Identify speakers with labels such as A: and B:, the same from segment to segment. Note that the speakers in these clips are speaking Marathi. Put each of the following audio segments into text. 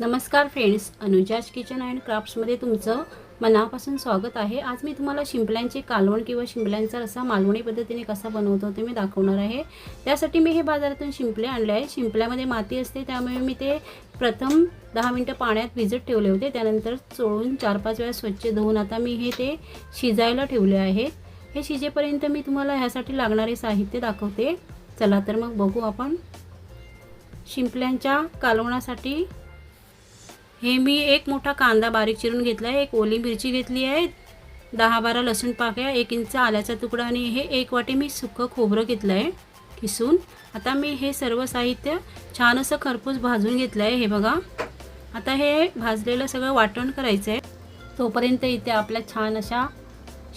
A: नमस्कार फ्रेंड्स अनुजाज किचन अँड क्राफ्ट्समध्ये तुमचं मनापासून स्वागत आहे. आज मी तुम्हाला शिंपल्यांचे कालवण किंवा शिंपल्यांचा रसा मालवणी पद्धतीने कसा बनवतो ते मी दाखवणार आहे. त्यासाठी मी हे बाजारातून शिंपले आणले आहे शिंपल्यामध्ये माती असते त्यामुळे मी ते प्रथम दहा मिनटं पाण्यात भिजत ठेवले होते. त्यानंतर चोळून चार पाच वेळा स्वच्छ धुवून आता मी हे ते शिजायला ठेवले आहे. हे शिजेपर्यंत मी तुम्हाला ह्यासाठी लागणारे साहित्य दाखवते. चला तर मग बघू आपण शिंपल्यांच्या कालवणासाठी हे मी एक मोठा कांदा बारीक चिरून घेतला आहे एक ओली मिरची घेतली आहे दहा बारा लसूण पाकळ्या एक इंच आल्याचा तुकडा आणि हे एक वाटी मी सुकं खोबरं घेतलं आहे किसून. आता मी हे सर्व साहित्य छान असं खरपूस भाजून घेतलं आहे हे बघा. आता हे भाजलेलं सगळं वाटण करायचं आहे तोपर्यंत इथे आपल्या छान अशा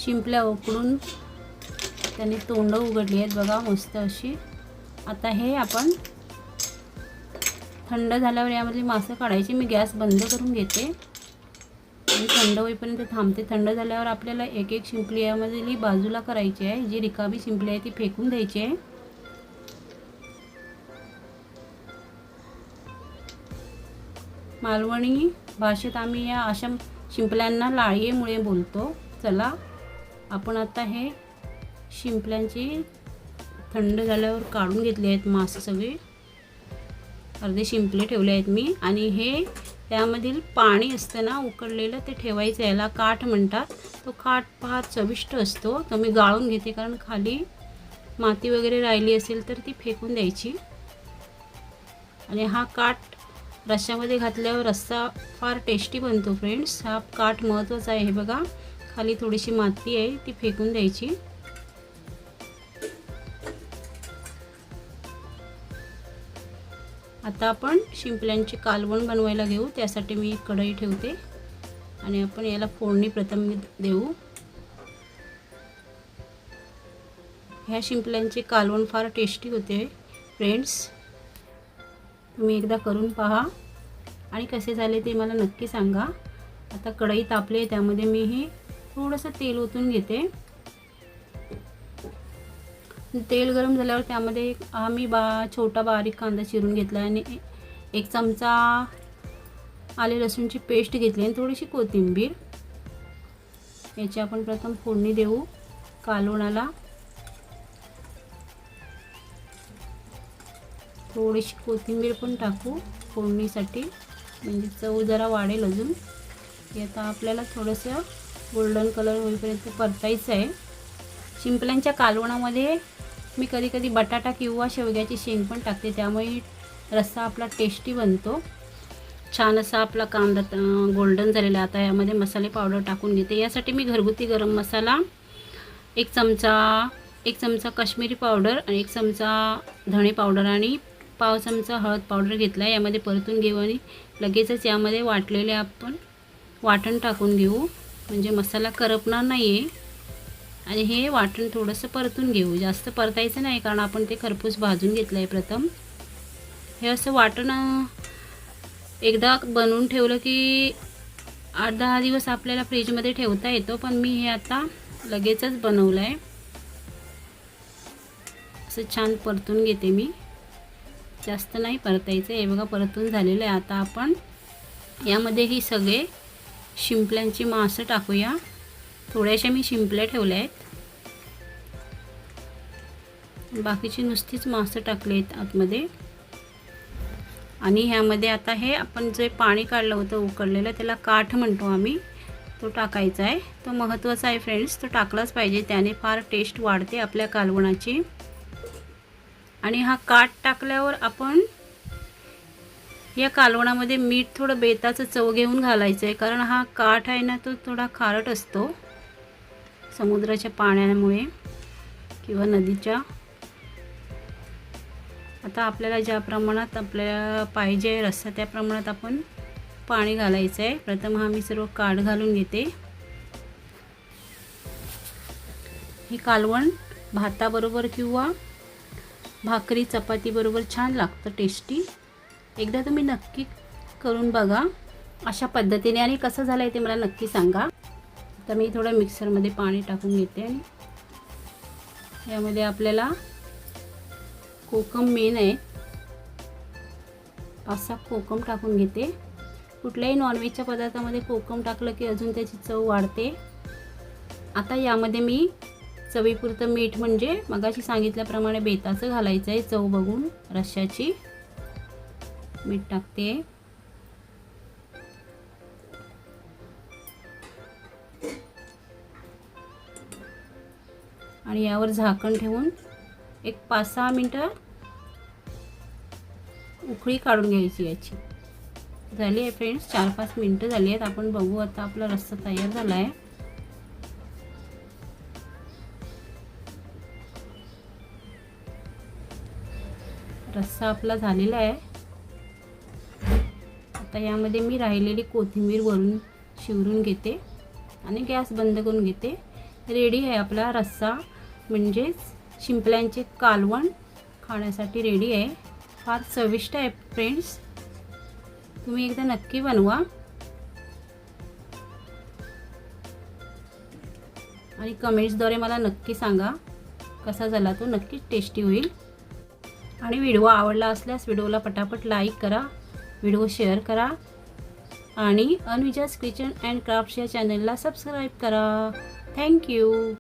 A: शिंपल्या उकडून त्यांनी तोंडं उघडली आहेत बघा मस्त अशी. आता हे आपण थंड झाल्यावर यामधले मासं काढायची. मी गॅस बंद करून घेते. आणि थंड होईपर्यंत थांबते. थंड झाल्यावर आपल्याला एक एक शिंपली यामधली बाजूला करायची आहे. जी रिकामी शिंपली आहे ती फेकून द्यायची आहे. मालवणी भाषेत आम्ही या अशा शिंपल्यांना लाळीमुळे बोलतो. चला आपण आता हे शिंपल्यांची थंड झाल्यावर काढून घेतले आहेत मासे सगळे. अर्धे शिंपले ठेवले आहेत मी. आणि हे त्यामधील पाणी असतं ना उकडलेलं ते ठेवायचं याला काठ म्हणतात. तो काठ फार चविष्ट असतो. तो मी गाळून घेते कारण खाली माती वगैरे राहिली असेल तर ती फेकून द्यायची. आणि हा काठ रश्श्यामध्ये घातल्यावर रस्सा फार टेस्टी बनतो फ्रेंड्स हा काठ महत्त्वाचा आहे हे बघा. खाली थोडीशी माती आहे ती फेकून द्यायची. आता आपण शिंपल्यांची कालवण बनवायला घेऊ त्यासाठी मी एक कढई ठेवते. आणि आपण याला फोडणी प्रथम देऊ. ह्या शिंपल्यांचे कालवण फार टेस्टी होते फ्रेंड्स. तुम्ही एकदा करून पहा. आणि कसे झाले ते मला नक्की सांगा. आता कढई तापली त्यामध्ये मी हे थोडंसं तेल ओतून घेते. तेल गरम झाल्यावर त्यामध्ये आम्ही बा छोटा बारीक कांदा चिरून घेतला आणि एक चमचा आले लसूणची पेस्ट घेतली आणि थोडीशी कोथिंबीर. याची आपण प्रथम फोडणी देऊ कालवणाला. थोडीशी कोथिंबीर पण टाकू फोडणीसाठी. म्हणजे चव जरा वाढेल अजून. हे आता आपल्याला थोडंसं गोल्डन कलर होईपर्यंत परतायचं आहे. शिंपल्यांच्या कालवणामध्ये मी कधी कधी बटाटा किंवा शेवग्याची शेंग पण टाकते. त्यामुळे रस्सा आपला टेस्टी बनतो. छान असा आपला कांदा गोल्डन झालेला आता यामध्ये मसाले पावडर टाकून घेते. यासाठी मी घरगुती गरम मसाला एक चमचा एक चमचा काश्मीरी पावडर आणि एक चमचा धणे पावडर आणि पाव चमचा हळद पावडर घेतला आहे यामध्ये परतून घेऊ आणि लगेचच यामध्ये वाटलेले आपण वाटण टाकून घेऊ. म्हणजे मसाला करपणार नाही आहे आणि हे वाटण थोडंसं परतून घेऊ. जास्त परतायचं नाही कारण आपण ते खरपूस भाजून घेतलं आहे प्रथम. हे असं वाटण एकदा बनवून ठेवलं की आठ दहा दिवस आपल्याला फ्रीजमध्ये ठेवता येतो पण मी हे आता लगेचच बनवलं आहे असं छान परतून घेते मी. जास्त नाही परतायचं. हे बघा परतून झालेलं आहे. आता आपण यामध्ये ही सगळे शिंपल्यांची मासं टाकूया. थोड्याशा मी शिंपल्या ठेवल्या आहेत. बाकीची नुसतीच मासं टाकले आहेत आतमध्ये. आणि ह्यामध्ये आता हे आपण जे पाणी काढलं होतं उकडलेलं त्याला काठ म्हणतो आम्ही तो टाकायचा आहे. तो महत्त्वाचा आहे फ्रेंड्स तो टाकलाच पाहिजे त्याने फार टेस्ट वाढते आपल्या कालवणाची. आणि हा काठ टाकल्यावर आपण या कालवणामध्ये मीठ थोडं बेताचं चव घेऊन घालायचं आहे कारण हा काठ आहे ना तो थोडा खारट असतो. समुद्राच्या पाण्यामुळे किंवा नदीच्या. आता आपल्याला ज्या प्रमाणात आपल्याला पाहिजे रस्सा त्या प्रमाणात आपण पाणी घालायचं आहे प्रथम हा मी सर्व काढ घालून घेते. हे कालवण भाताबरोबर किंवा भाकरी चपातीबरोबर छान लागतं टेस्टी एकदा तुम्ही नक्की करून बघा. अशा पद्धतीने आणि कसं झालं आहे ते मला नक्की सांगा. आता मी थोडं मिक्सरमध्ये पाणी टाकून घेते. आणि यामध्ये आपल्याला कोकम मेन आहे. पाच सहा कोकम टाकून घेते. कुठल्याही नॉनव्हेजच्या पदार्थामध्ये कोकम टाकलं की अजून त्याची चव वाढते. आता यामध्ये मी चवीपुरतं मीठ म्हणजे मगाशी सांगितल्याप्रमाणे बेताचं घालायचं आहे चव बघून रश्श्याची. मीठ टाकते. आणि यावर झाकण ठेवून एक पाच सहा मिनटं उकळी काढून घ्यायची याची. झाली आहे फ्रेंड्स चार पाच मिनटं झाली आहेत. आपण बघू आता आपला रस्सा तयार झाला आहे. रस्सा आपला झालेला आहे. आता यामध्ये मी राहिलेली कोथिंबीर वरून शिवरून घेते आणि गॅस बंद करून घेते. रेडी आहे आपला रस्सा. म्हणजेच शिंपल्यांचे कालवण खाण्यासाठी रेडी आहे. फार चविष्ट आहे फ्रेंड्स तुम्ही एकदा नक्की बनवा. आणि कमेंट्सद्वारे मला नक्की सांगा कसा झाला तो. नक्कीच टेस्टी होईल. आणि व्हिडिओ आवडला असल्यास व्हिडिओला पटापट लाईक करा. व्हिडिओ शेअर करा. आणि अनविजाज किचन अँड क्राफ्ट्स या चॅनलला सबस्क्राईब करा. थँक्यू